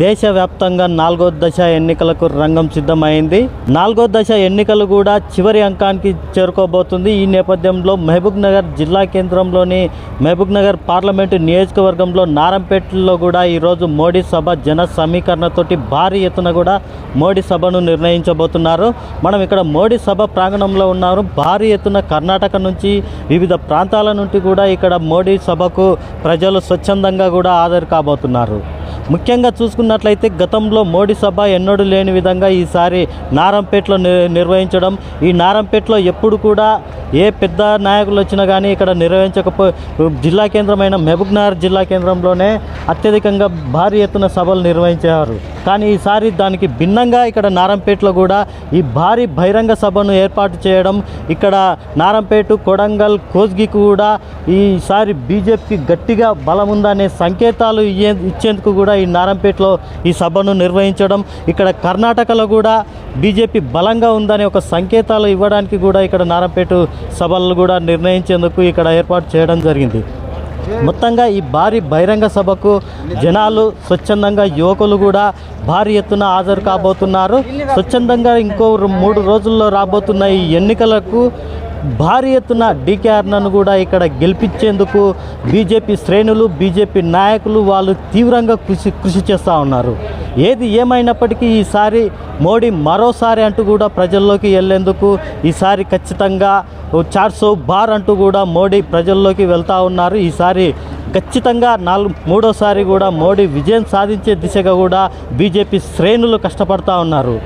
దేశవ్యాప్తంగా నాలుగో దశ ఎన్నికలకు రంగం సిద్ధమైంది. నాలుగో దశ ఎన్నికలు కూడా చివరి అంకానికి చేరుకోబోతుంది. ఈ నేపథ్యంలో మహబూబ్ నగర్ జిల్లా కేంద్రంలోని మహబూబ్ నగర్ పార్లమెంటు నియోజకవర్గంలో నారంపేటలో కూడా ఈరోజు మోడీ సభ జన సమీకరణతోటి భారీ ఎత్తున కూడా మోడీ సభను నిర్ణయించబోతున్నారు. మనం ఇక్కడ మోడీ సభ ప్రాంగణంలో ఉన్నారు భారీ ఎత్తున కర్ణాటక నుంచి వివిధ ప్రాంతాల నుండి కూడా ఇక్కడ మోడీ సభకు ప్రజలు స్వచ్ఛందంగా కూడా హాజరు కాబోతున్నారు. ముఖ్యంగా చూసుకున్నట్లయితే గతంలో మోడీ సభ ఎన్నడూ లేని విధంగా ఈసారి నారంపేటలో ని- నిర్వహించడం. ఈ నారంపేటలో ఎప్పుడు కూడా ఏ పెద్ద నాయకులు వచ్చినా కానీ ఇక్కడ నిర్వహించకపో జిల్లా కేంద్రమైన మహబూబ్నగర్ జిల్లా కేంద్రంలోనే అత్యధికంగా భారీ ఎత్తున సభలు నిర్వహించారు. కానీ ఈసారి దానికి భిన్నంగా ఇక్కడ నారంపేటలో కూడా ఈ భారీ బహిరంగ సభను ఏర్పాటు చేయడం ఇక్కడ నారంపేట కొడంగల్ కోజ్గి కూడా ఈసారి బీజేపీకి గట్టిగా బలం ఉందనే సంకేతాలు ఇచ్చేందుకు కూడా ఈ నారంపేటలో ఈ సభను నిర్వహించడం ఇక్కడ కర్ణాటకలో కూడా బీజేపీ బలంగా ఉందనే ఒక సంకేతాలు ఇవ్వడానికి కూడా ఇక్కడ నారంపేట సభలు కూడా నిర్ణయించేందుకు ఇక్కడ ఏర్పాటు చేయడం జరిగింది. మొత్తంగా ఈ భారీ బహిరంగ సభకు జనాలు స్వచ్ఛందంగా యువకులు కూడా భారీ ఎత్తున హాజరు కాబోతున్నారు. స్వచ్ఛందంగా ఇంకో మూడు రోజుల్లో రాబోతున్న ఈ ఎన్నికలకు భారీ ఎత్తున డీకేఆర్నను కూడా ఇక్కడ గెలిపించేందుకు బీజేపీ శ్రేణులు బీజేపీ నాయకులు వాళ్ళు తీవ్రంగా కృషి కృషి చేస్తూ ఉన్నారు. ఏది ఏమైనప్పటికీ ఈసారి మోడీ మరోసారి అంటూ కూడా ప్రజల్లోకి వెళ్ళేందుకు ఈసారి ఖచ్చితంగా చార్ సో బార్ అంటూ కూడా మోడీ ప్రజల్లోకి వెళ్తూ ఉన్నారు. ఈసారి ఖచ్చితంగా నాలుగు మూడోసారి కూడా మోడీ విజయం సాధించే దిశగా కూడా బీజేపీ శ్రేణులు కష్టపడతా ఉన్నారు.